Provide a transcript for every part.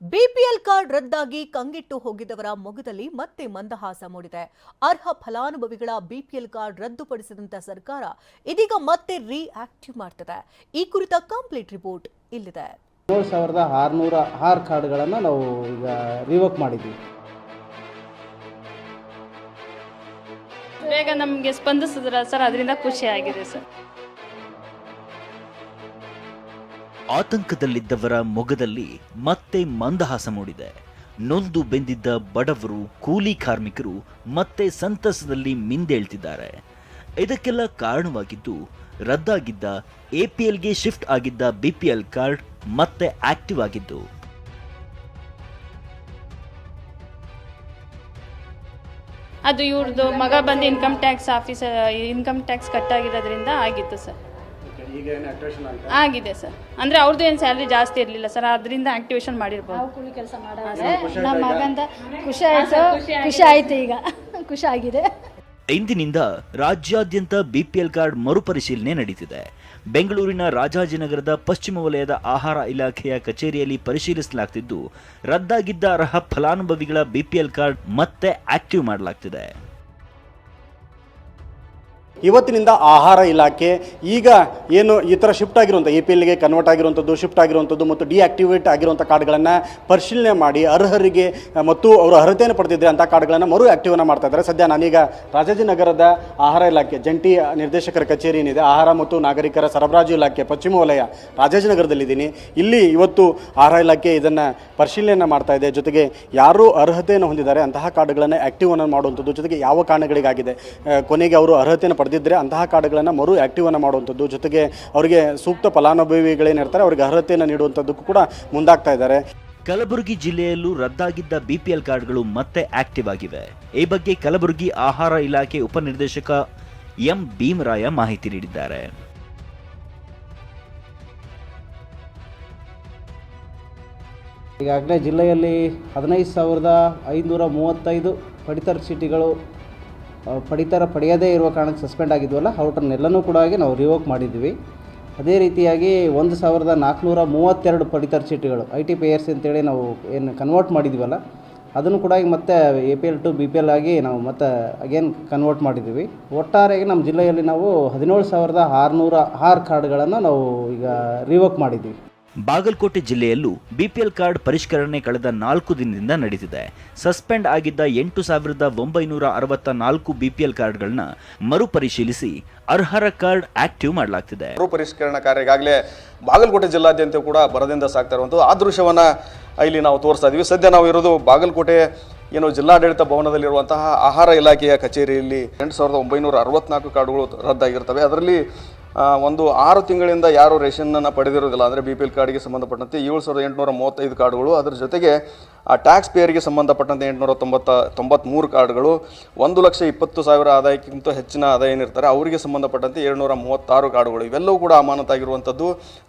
BPL card ರದ್ದಾಗಿ ಕಂಗೆಟ್ಟು ಹೋಗಿದ್ದವರ ಮೊಗದಲ್ಲಿ ಮತ್ತೆ ಮಂದಹಾಸ ಮೂಡಿದೆ. ಅರ್ಹ ಫಲಾನುಭವಿಗಳ ಬಿಪಿಎಲ್ ಕಾರ್ಡ್ ರದ್ದುಪಡಿಸಿದಂತ ಸರ್ಕಾರ ಇದೀಗ ಮತ್ತೆ ರಿಆಕ್ಟಿವ್ ಮಾಡ್ತಿದೆ. ಈ ಕುರಿತ ಕಂಪ್ಲೀಟ್ ರಿಪೋರ್ಟ್ ಇಲ್ಲಿದೆ. ಏಳು ಸಾವಿರದ ಆರುನೂರ ಆರು ಕಾರ್ಡ್ಗಳನ್ನು ನಾವು ಈಗ ರಿವೋಕ್ ಮಾಡಿದ್ವಿ. ಬೇಗ ನಮಗೆ ಸ್ಪಂದಿಸಿದ್ರ ಸರ್ ಅದರಿಂದ ಖುಷಿ ಆಗಿದೆ ಸರ್. ಆತಂಕದಲ್ಲಿದ್ದವರ ಮೊಗದಲ್ಲಿ ಮತ್ತೆ ಮಂದಹಾಸ ಮೂಡಿದೆ. ನೊಂದು ಬೆಂದಿದ್ದ ಬಡವರು, ಕೂಲಿ ಕಾರ್ಮಿಕರು ಮತ್ತೆ ಸಂತಸದಲ್ಲಿ ಮಿಂದೇಳ್ತಿದ್ದಾರೆ. ಇದಕ್ಕೆಲ್ಲ ಕಾರಣವಾಗಿದ್ದು, ರದ್ದಾಗಿದ್ದ ಎಪಿಎಲ್ಗೆ ಶಿಫ್ಟ್ ಆಗಿದ್ದ ಬಿಪಿಎಲ್ ಕಾರ್ಡ್ ಮತ್ತೆ ಆಕ್ಟಿವ್ ಆಗಿದ್ದು. ಅದು ಇವ್ರದ್ದು ಮಗ ಬಂದು income tax office income tax cut ಆಗಿರೋದ್ರಿಂದ ಆಗಿತ್ತು ಸರ್. ಆಗಿದೆ ಸರ್. ಅಂದರೆ ಅವ್ರದ್ದು ಏನು ಸ್ಯಾಲ್ರಿ ಜಾಸ್ತಿ ಇರಲಿಲ್ಲ ಸರ್ ಅದರಿಂದ ಆಕ್ಟಿವೇಶನ್ ಮಾಡಿರ್ಬೋದು. ಕೂಲಿ ಕೆಲಸ ಮಾಡೋದ್ರೆ ನಮ್ಮ ಮಗಂದ ಖುಷಿ ಆಯ್ತು ಖುಷಿ ಆಯ್ತು ಈಗ. ಖುಷಿ ಆಗಿದೆ. ಇಂದಿನಿಂದ ರಾಜ್ಯಾದ್ಯಂತ ಬಿಪಿಎಲ್ ಕಾರ್ಡ್ ಮರುಪರಿಶೀಲನೆ ನಡೀತಿದೆ. ಬೆಂಗಳೂರಿನ ರಾಜಾಜಿನಗರದ ಪಶ್ಚಿಮ ವಲಯದ ಆಹಾರ ಇಲಾಖೆಯ ಕಚೇರಿಯಲ್ಲಿ ಪರಿಶೀಲಿಸಲಾಗ್ತಿದ್ದು ರದ್ದಾಗಿದ್ದ ಅರ್ಹ ಫಲಾನುಭವಿಗಳ ಬಿಪಿಎಲ್ ಕಾರ್ಡ್ ಮತ್ತೆ ಆಕ್ಟಿವ್ ಮಾಡಲಾಗ್ತಿದೆ. ಇವತ್ತಿನಿಂದ ಆಹಾರ ಇಲಾಖೆ ಈಗ ಏನು ಈ ಥರ ಶಿಫ್ಟ್ ಆಗಿರುವಂಥ ಎ ಪಿ ಎಲ್ಗೆ ಕನ್ವರ್ಟ್ ಆಗಿರುವಂಥದ್ದು ಶಿಫ್ಟ್ ಆಗಿರುವಂಥದ್ದು ಮತ್ತು ಡಿಆಕ್ಟಿವೇಟ್ ಆಗಿರುವಂಥ ಕಾರ್ಡ್ಗಳನ್ನು ಪರಿಶೀಲನೆ ಮಾಡಿ ಅರ್ಹರಿಗೆ ಮತ್ತು ಅವರು ಅರ್ಹತೆಯನ್ನು ಪಡೆದಿದ್ದರೆ ಅಂಥ ಕಾರ್ಡ್ಗಳನ್ನು ಮರು ಆ್ಯಕ್ಟಿವನ್ನು ಮಾಡ್ತಾ ಇದ್ದಾರೆ. ಸದ್ಯ ನಾನೀಗ ರಾಜಾಜಿನಗರದ ಆಹಾರ ಇಲಾಖೆ, ಜಂಟಿ ನಿರ್ದೇಶಕರ ಕಚೇರಿ ಏನಿದೆ, ಆಹಾರ ಮತ್ತು ನಾಗರಿಕರ ಸರಬರಾಜು ಇಲಾಖೆ, ಪಶ್ಚಿಮ ವಲಯ ರಾಜಾಜಿನಗರದಲ್ಲಿದ್ದೀನಿ ಇಲ್ಲಿ ಇವತ್ತು ಆಹಾರ ಇಲಾಖೆ ಇದನ್ನು ಪರಿಶೀಲನೆ ಮಾಡ್ತಾ ಇದೆ. ಜೊತೆಗೆ ಯಾರು ಅರ್ಹತೆಯನ್ನು ಹೊಂದಿದ್ದಾರೆ ಅಂತಹ ಕಾರ್ಡ್ಗಳನ್ನು ಆ್ಯಕ್ಟಿವನ್ನು ಮಾಡುವಂಥದ್ದು ಜೊತೆಗೆ ಯಾವ ಕಾರಣಗಳಿಗಾಗಿದೆ? ಕೊನೆಗೆ ಅವರು ಅರ್ಹತೆಯನ್ನು ಪಡೆದಿದ್ದರೆ ಅಂತಹ ಕಾರ್ಡ್ಗಳನ್ನು ಮರು ಆ್ಯಕ್ಟಿವನ್ನು ಮಾಡುವಂಥದ್ದು. ಜೊತೆಗೆ ಅವರಿಗೆ ಸೂಕ್ತ ಫಲಾನುಭವಿಗಳೇನಿರ್ತಾರೆ ಅವರಿಗೆ ಅರ್ಹತೆಯನ್ನು ನೀಡುವಂಥದ್ದಕ್ಕೂ ಕೂಡ ಮುಂದಾಗ್ತಾ ಇದ್ದಾರೆ. ಕಲಬುರಗಿ ಜಿಲ್ಲೆಯಲ್ಲೂ ರದ್ದಾಗಿದ್ದ ಬಿಪಿಎಲ್ ಕಾರ್ಡ್ಗಳು ಮತ್ತೆ ಆಕ್ಟಿವ್ ಆಗಿವೆ. ಈ ಬಗ್ಗೆ ಕಲಬುರಗಿ ಆಹಾರ ಇಲಾಖೆ ಉಪನಿರ್ದೇಶಕ ಎಂ ಭೀಮರಾಯ ಮಾಹಿತಿ ನೀಡಿದ್ದಾರೆ. ಈಗಾಗಲೇ ಜಿಲ್ಲೆಯಲ್ಲಿ ಹದಿನೈದು ಸಾವಿರದ ಐನೂರ ಮೂವತ್ತೈದು ಪಡಿತರ ಚೀಟಿಗಳು ಪಡಿತರ ಪಡೆಯದೇ ಇರುವ ಕಾರಣಕ್ಕೆ ಸಸ್ಪೆಂಡ್ ಆಗಿದ್ವಲ್ಲ ಅವ್ರನ್ನೆಲ್ಲನೂ ಕೂಡ ಆಗಿ ನಾವು ರಿವೋಕ್ ಮಾಡಿದ್ವಿ ಅದೇ ರೀತಿಯಾಗಿ ಒಂದು ಸಾವಿರದ ನಾಲ್ಕುನೂರ ಮೂವತ್ತೆರಡು ಪಡಿತರ ಚೀಟಿಗಳು ಐ ಟಿ ಪಿ ಅಂತೇಳಿ ನಾವು ಏನು ಕನ್ವರ್ಟ್ ಮಾಡಿದ್ವಲ್ಲ ಅದನ್ನು ಕೂಡ ಈಗ ಮತ್ತೆ A P L to B P L ಆಗಿ ನಾವು ಮತ್ತೆ ಅಗೇನ್ ಕನ್ವರ್ಟ್ ಮಾಡಿದ್ದೀವಿ. ಒಟ್ಟಾರೆಯಾಗಿ ನಮ್ಮ ಜಿಲ್ಲೆಯಲ್ಲಿ ನಾವು ಹದಿನೇಳು ಸಾವಿರದ ಆರುನೂರ ಆರು ಕಾರ್ಡ್ಗಳನ್ನು ನಾವು ಈಗ ರಿವೋಕ್ ಮಾಡಿದ್ದೀವಿ. ಬಾಗಲಕೋಟೆ ಜಿಲ್ಲೆಯಲ್ಲೂ ಬಿಪಿಎಲ್ ಕಾರ್ಡ್ ಪರಿಷ್ಕರಣೆ ಕಳೆದ ನಾಲ್ಕು ದಿನದಿಂದ ನಡೀತಿದೆ. ಸಸ್ಪೆಂಡ್ ಆಗಿದ್ದ ಎಂಟು ಸಾವಿರದ ಒಂಬೈನೂರ ಅರವತ್ತ ನಾಲ್ಕು ಬಿಪಿಎಲ್ ಕಾರ್ಡ್ಗಳನ್ನ ಮರುಪರಿಶೀಲಿಸಿ ಅರ್ಹರ ಕಾರ್ಡ್ ಆಕ್ಟಿವ್ ಮಾಡಲಾಗ್ತಿದೆ. ಮರುಪರಿಷ್ಕರಣ ಕಾರ್ಯ ಈಗಾಗಲೇ ಬಾಗಲಕೋಟೆ ಜಿಲ್ಲಾದ್ಯಂತ ಕೂಡ ಬರದಿಂದ ಸಾಕ್ತಾ ಇರುವಂಥದ್ದು ಆ ದೃಶ್ಯವನ್ನು ಇಲ್ಲಿ ನಾವು ತೋರಿಸ್ತಾ ಇದ್ದೀವಿ ಸದ್ಯ ನಾವು ಇರೋದು ಬಾಗಲಕೋಟೆ ಏನು ಜಿಲ್ಲಾಡಳಿತ ಭವನದಲ್ಲಿರುವಂತಹ ಆಹಾರ ಇಲಾಖೆಯ ಕಚೇರಿಯಲ್ಲಿ ಎಂಟು ಸಾವಿರದ ಒಂಬೈನೂರ ಅರವತ್ನಾಲ್ಕು ಕಾರ್ಡುಗಳು ರದ್ದಾಗಿರ್ತವೆ. ಅದರಲ್ಲಿ ಒಂದು ಆರು ತಿಂಗಳಿಂದ ಯಾರು ರೇಷನ್ನನ್ನು ಪಡೆದಿರೋದಿಲ್ಲ. ಅಂದರೆ ಬಿ ಪಿ ಎಲ್ ಕಾರ್ಡ್ಗೆ ಸಂಬಂಧಪಟ್ಟಂತೆ ಏಳು ಸಾವಿರದ ಎಂಟುನೂರ ಮೂವತ್ತೈದು ಕಾರ್ಡುಗಳು, ಅದರ ಜೊತೆಗೆ ಆ ಟ್ಯಾಕ್ಸ್ ಪೇಯರ್ಗೆ ಸಂಬಂಧಪಟ್ಟಂತೆ ಎಂಟುನೂರ ತೊಂಬತ್ತ ತೊಂಬತ್ತ್ಮೂರು ಕಾರ್ಡ್ಗಳು. ಒಂದು ಲಕ್ಷ ಇಪ್ಪತ್ತು ಸಾವಿರ ಆದಾಯಕ್ಕಿಂತ ಹೆಚ್ಚಿನ ಆದಾಯ ಏನಿರ್ತಾರೆ, ಅವರಿಗೆ ಸಂಬಂಧಪಟ್ಟಂತೆ ಏಳ್ನೂರ ಮೂವತ್ತಾರು ಕಾರ್ಡುಗಳು. ಇವೆಲ್ಲವೂ ಕೂಡ ಅಮಾನತಾಗಿರುವಂಥದ್ದು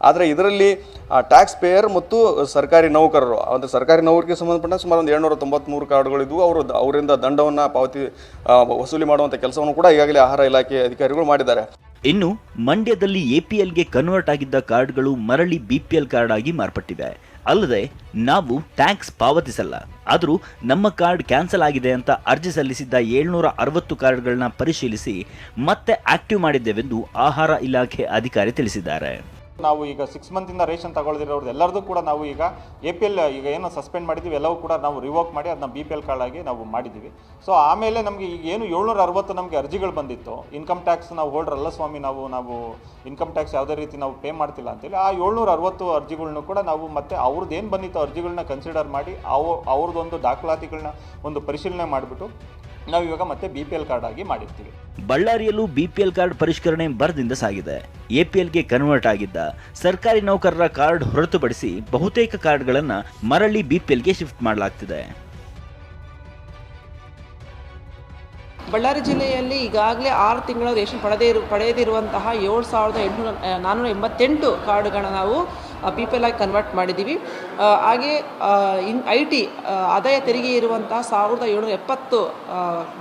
ಆದರೆ ಇದರಲ್ಲಿ ಆ ಟ್ಯಾಕ್ಸ್ ಪೇಯರ್ ಮತ್ತು ಸರ್ಕಾರಿ ನೌಕರರು, ಅಂದರೆ ಸರ್ಕಾರಿ ನೌಕರಿಗೆ ಸಂಬಂಧಪಟ್ಟಂತೆ ಸುಮಾರು ಒಂದು ಏಳ್ನೂರ ತೊಂಬತ್ತ್ಮೂರು ಕಾರ್ಡ್ಗಳಿದ್ದವು ಅವರು ಅವರಿಂದ ದಂಡವನ್ನು ಪಾವತಿ ವಸೂಲಿ ಮಾಡುವಂಥ ಕೆಲಸವನ್ನು ಕೂಡ ಈಗಾಗಲೇ ಆಹಾರ ಇಲಾಖೆ ಅಧಿಕಾರಿಗಳು ಮಾಡಿದ್ದಾರೆ. ಇನ್ನು ಮಂಡ್ಯದಲ್ಲಿ ಎಪಿಎಲ್ಗೆ ಕನ್ವರ್ಟ್ ಆಗಿದ್ದ ಕಾರ್ಡ್ಗಳು ಮರಳಿ ಬಿಪಿಎಲ್ ಕಾರ್ಡ್ ಆಗಿ ಮಾರ್ಪಟ್ಟಿವೆ. ಅಲ್ಲದೆ ನಾವು ಟ್ಯಾಕ್ಸ್ ಪಾವತಿಸಲ್ಲ. ಆದರೂ ನಮ್ಮ ಕಾರ್ಡ್ ಕ್ಯಾನ್ಸಲ್ ಆಗಿದೆ ಅಂತ ಅರ್ಜಿ ಸಲ್ಲಿಸಿದ್ದ ಏಳ್ನೂರ ಅರವತ್ತು ಕಾರ್ಡ್ಗಳನ್ನ ಪರಿಶೀಲಿಸಿ ಮತ್ತೆ ಆಕ್ಟಿವ್ ಮಾಡಿದ್ದೇವೆಂದು ಆಹಾರ ಇಲಾಖೆ ಅಧಿಕಾರಿ ತಿಳಿಸಿದ್ದಾರೆ. ನಾವು ಈಗ ಸಿಕ್ಸ್ ಮಂತಿಂದ ರೇಷನ್ ತಗೊಳ್ದಿರೋರ್ದು ಎಲ್ಲರದು ಕೂಡ ನಾವು ಈಗ ಎ ಪಿ ಎಲ್ ಈಗ ಏನು ಸಸ್ಪೆಂಡ್ ಮಾಡಿದ್ದೀವಿ ಎಲ್ಲವೂ ಕೂಡ ನಾವು ರಿವೋಕ್ ಮಾಡಿ ಅದನ್ನ ಬಿ ಪಿ ಎಲ್ ಕಾರ್ಡ್ ಆಗಿ ನಾವು ಮಾಡಿದ್ದೀವಿ ಸೊ ಆಮೇಲೆ ನಮಗೆ ಈಗ ಏನು ಏಳ್ನೂರ ಅರವತ್ತು ನಮಗೆ ಅರ್ಜಿಗಳು ಬಂದಿತ್ತು. ಇನ್ಕಮ್ ಟ್ಯಾಕ್ಸ್ ನಾವು ಹೋಲ್ಡರ್ ಅಲ್ಲ ಸ್ವಾಮಿ ನಾವು ನಾವು ಇನ್ಕಮ್ ಟ್ಯಾಕ್ಸ್ ಯಾವುದೇ ರೀತಿ ನಾವು ಪೇ ಮಾಡ್ತಿಲ್ಲ ಅಂತೇಳಿ, ಆ ಏಳ್ನೂರ ಅರವತ್ತು ಅರ್ಜಿಗಳ್ನು ಕೂಡ ನಾವು ಮತ್ತೆ ಅವ್ರದ್ದು ಏನು ಬಂದಿತ್ತು ಅರ್ಜಿಗಳನ್ನ ಕನ್ಸಿಡರ್ ಮಾಡಿ ಅವು ಅವ್ರದ್ದೊಂದು ದಾಖಲಾತಿಗಳನ್ನ ಒಂದು ಪರಿಶೀಲನೆ ಮಾಡಿಬಿಟ್ಟು ನಾವು ಇವಾಗ ಮತ್ತೆ ಬಿ ಪಿ ಎಲ್ ಕಾರ್ಡ್ ಆಗಿ ಮಾಡಿರ್ತೀವಿ. ಬಳ್ಳಾರಿಯಲ್ಲೂ ಬಿಪಿಎಲ್ ಕಾರ್ಡ್ ಪರಿಷ್ಕರಣೆ ಬರದಿಂದ ಸಾಗಿದೆ. ಎಪಿಎಲ್ಗೆ ಕನ್ವರ್ಟ್ ಆಗಿದ್ದ ಸರ್ಕಾರಿ ನೌಕರರ ಕಾರ್ಡ್ ಹೊರತುಪಡಿಸಿ ಬಹುತೇಕ ಕಾರ್ಡ್ಗಳನ್ನು ಮರಳಿ ಬಿಪಿಎಲ್ಗೆ ಶಿಫ್ಟ್ ಮಾಡಲಾಗ್ತಿದೆ. ಬಳ್ಳಾರಿ ಜಿಲ್ಲೆಯಲ್ಲಿ ಈಗಾಗಲೇ ಆರು ತಿಂಗಳ ರೇಷನ್ ಪಡೆದೇ ಇರು ಪಡೆಯದಿರುವಂತಹ ಏಳು ಸಾವಿರದ ಎಂಟುನೂರ ನಾನ್ನೂರ ಎಂಬತ್ತೆಂಟು ಕಾರ್ಡ್ಗಳನ್ನ ನಾವು ಪಿ ಪಿ ಎಲ್ ಆಗಿ ಕನ್ವರ್ಟ್ ಮಾಡಿದ್ದೀವಿ ಹಾಗೆ ಇನ್ ಐ ಟಿ ಆದಾಯ ತೆರಿಗೆ ಇರುವಂತಹ ಸಾವಿರದ ಏಳ್ನೂರ ಎಪ್ಪತ್ತು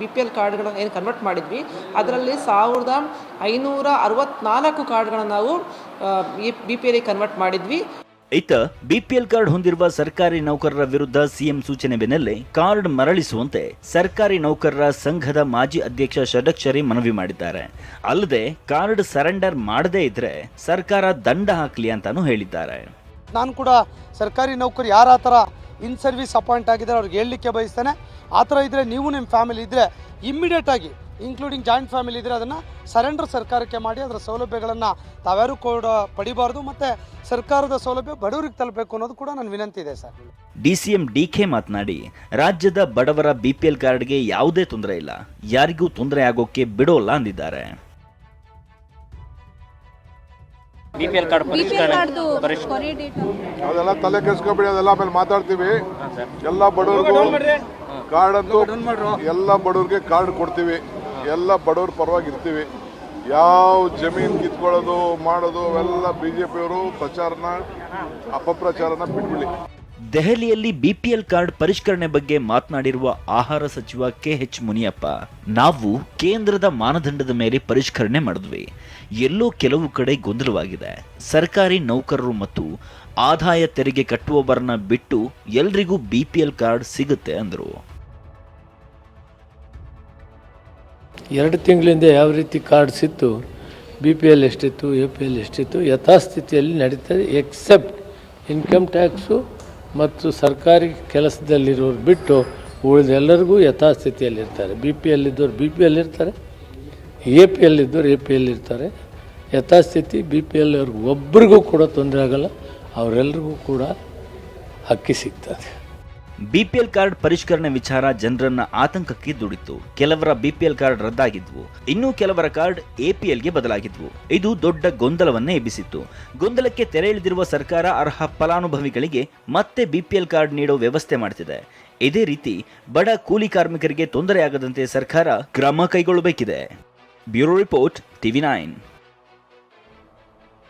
ಬಿ ಪಿ ಎಲ್ ಕಾರ್ಡ್ಗಳನ್ನು ಏನು ಕನ್ವರ್ಟ್ ಮಾಡಿದ್ವಿ. ಅದರಲ್ಲಿ ಸಾವಿರದ ಐನೂರ ಅರವತ್ನಾಲ್ಕು ಕಾರ್ಡ್ಗಳನ್ನು ನಾವು ಬಿ ಪಿ ಎಲ್ ಕನ್ವರ್ಟ್ ಮಾಡಿದ್ವಿ. ಇತ್ತ ಬಿಪಿಎಲ್ ಕಾರ್ಡ್ ಹೊಂದಿರುವ ಸರ್ಕಾರಿ ನೌಕರರ ವಿರುದ್ಧ ಸಿಎಂ ಸೂಚನೆ ಬೆನ್ನಲ್ಲೇ ಕಾರ್ಡ್ ಮರಳಿಸುವಂತೆ ಸರ್ಕಾರಿ ನೌಕರರ ಸಂಘದ ಮಾಜಿ ಅಧ್ಯಕ್ಷ ಷಡಕ್ಷರಿ ಮನವಿ ಮಾಡಿದ್ದಾರೆ. ಅಲ್ಲದೆ ಕಾರ್ಡ್ ಸರೆಂಡರ್ ಮಾಡದೇ ಇದ್ರೆ ಸರ್ಕಾರ ದಂಡ ಹಾಕಲಿ ಅಂತಾನೂ ಹೇಳಿದ್ದಾರೆ. ನಾನು ಕೂಡ ಸರ್ಕಾರಿ ನೌಕರಿ ಯಾರ ಆತರ ಇನ್ ಸರ್ವಿಸ್ ಅಪಾಯಿಂಟ್ ಆಗಿದ್ದಾರೆ ಅವ್ರಿಗೆ ಹೇಳಲಿಕ್ಕೆ ಬಯಸ್ತೇನೆ. ಆ ಥರ ಇದ್ದರೆ ನೀವು ನಿಮ್ಮ ಫ್ಯಾಮಿಲಿ ಇದ್ದರೆ ಇಮ್ಮಿಡಿಯೇಟಾಗಿ ಇನ್ಕ್ಲೂಡಿಂಗ್ ಜಾಯಿಂಟ್ ಫ್ಯಾಮಿಲಿ ಇದ್ದರೆ ಅದನ್ನು ಸರೆಂಡರ್ ಸರ್ಕಾರಕ್ಕೆ ಮಾಡಿ ಅದರ ಸೌಲಭ್ಯಗಳನ್ನು ತಾವ್ಯಾರು ಕೂಡ ಪಡಿಬಾರ್ದು ಮತ್ತು ಸರ್ಕಾರದ ಸೌಲಭ್ಯ ಬಡವರಿಗೆ ತಲುಪಬೇಕು ಅನ್ನೋದು ಕೂಡ ನನ್ನ ವಿನಂತಿ ಇದೆ sir. D C M D K ಮಾತನಾಡಿ ರಾಜ್ಯದ ಬಡವರ ಬಿಪಿಎಲ್ ಕಾರ್ಡ್ಗೆ ಯಾವುದೇ ತೊಂದರೆ ಇಲ್ಲ ಯಾರಿಗೂ ತೊಂದರೆ ಆಗೋಕ್ಕೆ ಬಿಡೋಲ್ಲ ಅಂದಿದ್ದಾರೆ. ಅದೆಲ್ಲ ತಲೆ ಕೆಡಿಸ್ಕೊಬೇಡಿ ಅದೆಲ್ಲ ಆಮೇಲೆ ಮಾತಾಡ್ತೀವಿ. ಎಲ್ಲ ಬಡವ್ರಿಗೂ ಕಾರ್ಡ್ ಅಂತೂ ಎಲ್ಲ ಬಡವ್ರಿಗೆ ಕಾರ್ಡ್ ಕೊಡ್ತೀವಿ. ಎಲ್ಲ ಬಡವ್ರ ಪರವಾಗಿ ಇರ್ತೀವಿ ಯಾವ ಜಮೀನ್ ಕಿತ್ಕೊಳ್ಳೋದು, ಮಾಡೋದು, ಅವೆಲ್ಲ ಬಿಜೆಪಿಯವರು ಪ್ರಚಾರನ, ಅಪಪ್ರಚಾರನ ಬಿಟ್ಬಿಡಿ. ದೆಹಲಿಯಲ್ಲಿ ಬಿಪಿಎಲ್ ಕಾರ್ಡ್ ಪರಿಷ್ಕರಣೆ ಬಗ್ಗೆ ಮಾತನಾಡಿರುವ ಆಹಾರ ಸಚಿವ ಕೆ ಎಚ್ ಮುನಿಯಪ್ಪ, ನಾವು ಕೇಂದ್ರದ ಮಾನದಂಡದ ಮೇಲೆ ಪರಿಷ್ಕರಣೆ ಮಾಡಿದ್ವಿ. ಎಲ್ಲೋ ಕೆಲವು ಕಡೆ ಗೊಂದಲವಾಗಿದೆ. ಸರ್ಕಾರಿ ನೌಕರರು ಮತ್ತು ಆದಾಯ ತೆರಿಗೆ ಕಟ್ಟುವವರನ್ನ ಬಿಟ್ಟು ಎಲ್ರಿಗೂ ಬಿಪಿಎಲ್ ಕಾರ್ಡ್ ಸಿಗುತ್ತೆ ಅಂದರು. ಎರಡು ತಿಂಗಳಿಂದ ಯಾವ ರೀತಿ ಕಾರ್ಡ್ ಸಿತ್ತು ಬಿ ಪಿ ಎಲ್ ಎಷ್ಟಿತ್ತು ಎ ಪಿ ಎಲ್ ಎಷ್ಟಿತ್ತು, ಯಥಾಸ್ಥಿತಿಯಲ್ಲಿ ನಡೀತದೆ ಎಕ್ಸೆಪ್ಟ್ ಇನ್ಕಮ್ ಟ್ಯಾಕ್ಸು ಮತ್ತು ಸರ್ಕಾರಿ ಕೆಲಸದಲ್ಲಿರೋರು ಬಿಟ್ಟು ಉಳಿದೆಲ್ಲರಿಗೂ ಯಥಾಸ್ಥಿತಿಯಲ್ಲಿರ್ತಾರೆ ಬಿ ಪಿ ಎಲ್ ಇದ್ದವ್ರು ಬಿ ಪಿ ಎಲ್ ಇರ್ತಾರೆ ಎ ಪಿ ಎಲ್ ಇದ್ದವ್ರು ಎ ಪಿ ಎಲ್ ಇರ್ತಾರೆ. ಯಥಾಸ್ಥಿತಿ ಬಿ ಪಿ ಎಲ್ ಅವ್ರಿಗೆ ಒಬ್ರಿಗೂ ಕೂಡ ತೊಂದರೆ ಆಗಲ್ಲ ಅವರೆಲ್ಲರಿಗೂ ಕೂಡ ಹಕ್ಕಿ ಸಿಗ್ತದೆ. ಬಿಪಿಎಲ್ ಕಾರ್ಡ್ ಪರಿಷ್ಕರಣೆ ವಿಚಾರ ಜನರನ್ನ ಆತಂಕಕ್ಕೆ ದೂಡಿತ್ತು. ಕೆಲವರ ಬಿಪಿಎಲ್ ಕಾರ್ಡ್ ರದ್ದಾಗಿದ್ವು. ಇನ್ನು ಕೆಲವರ ಕಾರ್ಡ್ ಎಪಿಎಲ್ಗೆ ಬದಲಾಗಿದ್ವು. ಇದು ದೊಡ್ಡ ಗೊಂದಲವನ್ನೇ ಎಬ್ಬಿಸಿತ್ತು. ಗೊಂದಲಕ್ಕೆ ತೆರೆ ಇಳಿದಿರುವ ಸರ್ಕಾರ ಅರ್ಹ ಫಲಾನುಭವಿಗಳಿಗೆ ಮತ್ತೆ ಬಿಪಿಎಲ್ ಕಾರ್ಡ್ ನೀಡೋ ವ್ಯವಸ್ಥೆ ಮಾಡ್ತಿದೆ. ಇದೇ ರೀತಿ ಬಡ ಕೂಲಿ ಕಾರ್ಮಿಕರಿಗೆ ತೊಂದರೆಯಾಗದಂತೆ ಸರ್ಕಾರ ಕ್ರಮ ಕೈಗೊಳ್ಳಬೇಕಿದೆ. Bureau report, TV nine.